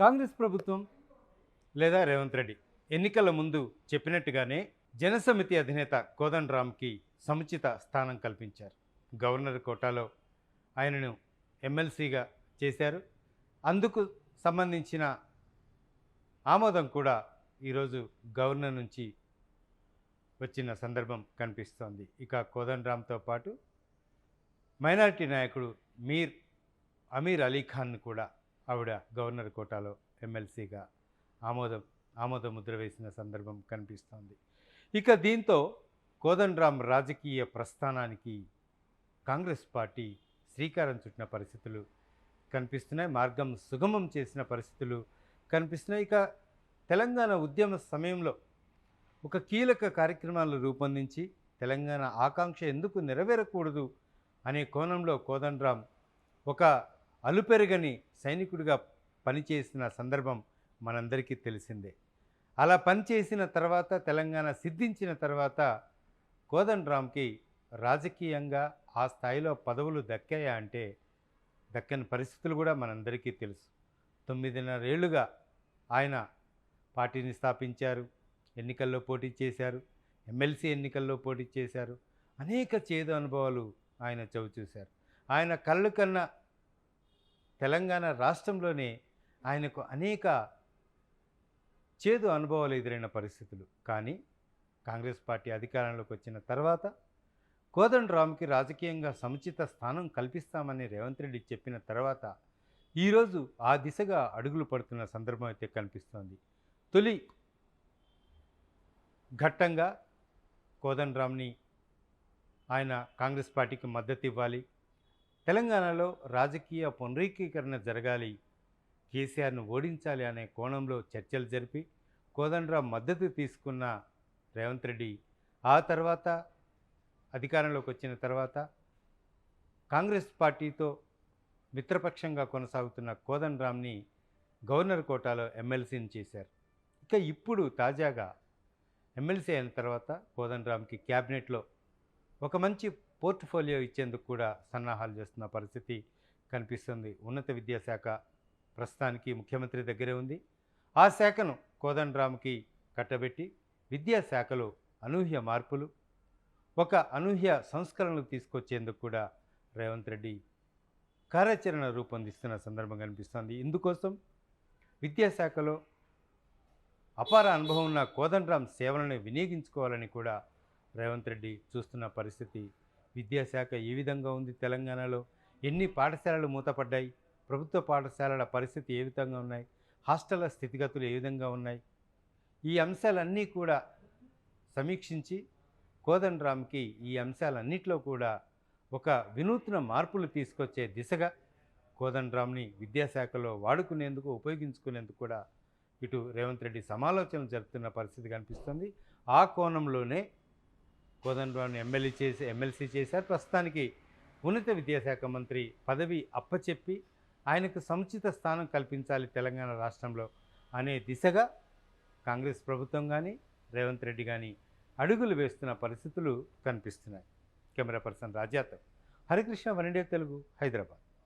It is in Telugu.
కాంగ్రెస్ ప్రభుత్వం లేదా రేవంత్ రెడ్డి ఎన్నికల ముందు చెప్పినట్టుగానే జనసమితి అధినేత కోదండరామ్కి సముచిత స్థానం కల్పించారు. గవర్నర్ కోటాలో ఆయనను ఎమ్మెల్సీగా చేశారు. అందుకు సంబంధించిన ఆమోదం కూడా ఈరోజు గవర్నర్ నుంచి వచ్చిన సందర్భం కనిపిస్తోంది. ఇక కోదండరామ్తో పాటు మైనారిటీ నాయకుడు మీర్ అమీర్ అలీ ఖాన్ను కూడా ఆవిడ గవర్నర్ కోటాలో ఎమ్మెల్సీగా ఆమోదం ఆమోద ముద్ర వేసిన సందర్భం కనిపిస్తోంది. ఇక దీంతో కోదండరామ్ రాజకీయ ప్రస్థానానికి కాంగ్రెస్ పార్టీ శ్రీకారం చుట్టిన పరిస్థితులు కనిపిస్తున్నాయి. మార్గం సుగమం చేసిన పరిస్థితులు కనిపిస్తున్నాయి. ఇక తెలంగాణ ఉద్యమ సమయంలో ఒక కీలక కార్యక్రమాలు రూపొందించి తెలంగాణ ఆకాంక్ష ఎందుకు నెరవేరకూడదు అనే కోణంలో కోదండరామ్ ఒక అలుపెరగని సైనికుడిగా పనిచేసిన సందర్భం మనందరికీ తెలిసిందే. అలా పనిచేసిన తర్వాత తెలంగాణ సిద్ధించిన తర్వాత కోదండరామ్కి రాజకీయంగా ఆ స్థాయిలో పదవులు దక్కాయా అంటే దక్కని పరిస్థితులు కూడా మనందరికీ తెలుసు. తొమ్మిదిన్నరేళ్ళుగా ఆయన పార్టీని స్థాపించారు ఎన్నికల్లో పోటీ చేశారు ఎమ్మెల్సీ ఎన్నికల్లో పోటీ చేశారు. అనేక చేదు అనుభవాలు ఆయన చవిచూశారు. ఆయన కళ్ళు కన్నా తెలంగాణ రాష్ట్రంలోనే ఆయనకు అనేక చేదు అనుభవాలు ఎదురైన పరిస్థితులు. కానీ కాంగ్రెస్ పార్టీ అధికారంలోకి వచ్చిన తర్వాత కోదండరామ్కి రాజకీయంగా సముచిత స్థానం కల్పిస్తామని రేవంత్ రెడ్డి చెప్పిన తర్వాత ఈరోజు ఆ దిశగా అడుగులు పడుతున్న సందర్భం అయితే కనిపిస్తోంది. తొలి ఘట్టంగా కోదండరామ్ని ఆయన కాంగ్రెస్ పార్టీకి మద్దతు ఇవ్వాలి. తెలంగాణలో రాజకీయ పునరీకీకరణ జరగాలి కేసీఆర్ను ఓడించాలి అనే కోణంలో చర్చలు జరిపి కోదండరాం మద్దతు తీసుకున్న రేవంత్ రెడ్డి ఆ తర్వాత అధికారంలోకి వచ్చిన తర్వాత కాంగ్రెస్ పార్టీతో మిత్రపక్షంగా కొనసాగుతున్న కోదండరామ్ని గవర్నర్ కోటాలో ఎమ్మెల్సీని చేశారు. ఇక ఇప్పుడు తాజాగా ఎమ్మెల్సీ అయిన తర్వాత కోదండరామ్కి క్యాబినెట్లో ఒక మంచి పోర్ట్ఫోలియో ఇచ్చేందుకు కూడా సన్నాహాలు చేస్తున్న పరిస్థితి కనిపిస్తుంది. ఉన్నత విద్యాశాఖ ప్రస్తుతానికి ముఖ్యమంత్రి దగ్గరే ఉంది. ఆ శాఖను కోదండరామ్కి కట్టబెట్టి విద్యాశాఖలో అనూహ్య మార్పులు ఒక అనూహ్య సంస్కరణలు తీసుకొచ్చేందుకు కూడా రేవంత్ రెడ్డి కార్యాచరణ రూపొందిస్తున్న సందర్భం కనిపిస్తుంది. ఇందుకోసం విద్యాశాఖలో అపార అనుభవం ఉన్న కోదండరాం సేవలను వినియోగించుకోవాలని కూడా రేవంత్ రెడ్డి చూస్తున్న పరిస్థితి విద్యాశాఖ ఏ విధంగా ఉంది తెలంగాణలో? ఎన్ని పాఠశాలలు మూతపడ్డాయి? ప్రభుత్వ పాఠశాలల పరిస్థితి ఏ విధంగా ఉన్నాయి? హాస్టళ్ళ స్థితిగతులు ఏ విధంగా ఉన్నాయి? ఈ అంశాలన్నీ కూడా సమీక్షించి కోదండరామ్కి ఈ అంశాలన్నింటిలో కూడా ఒక వినూత్న మార్పులు తీసుకొచ్చే దిశగా కోదండరామ్ని విద్యాశాఖలో వాడుకునేందుకు ఉపయోగించుకునేందుకు కూడా ఇటు రేవంత్ రెడ్డి సమాలోచనలు జరుపుతున్న పరిస్థితి కనిపిస్తుంది. ఆ కోణంలోనే కోదండరామ్ని ఎమ్మెల్యే చేసి ఎమ్మెల్సీ చేశారు. ప్రస్తుతానికి ఉన్నత విద్యాశాఖ మంత్రి పదవి అప్పచెప్పి ఆయనకు సముచిత స్థానం కల్పించాలి తెలంగాణ రాష్ట్రంలో అనే దిశగా కాంగ్రెస్ ప్రభుత్వం కానీ రేవంత్ రెడ్డి కానీ అడుగులు వేస్తున్న పరిస్థితులు కనిపిస్తున్నాయి. కెమెరా పర్సన్ రాజాతో హరికృష్ణ వన్ ఇండియా తెలుగు హైదరాబాద్.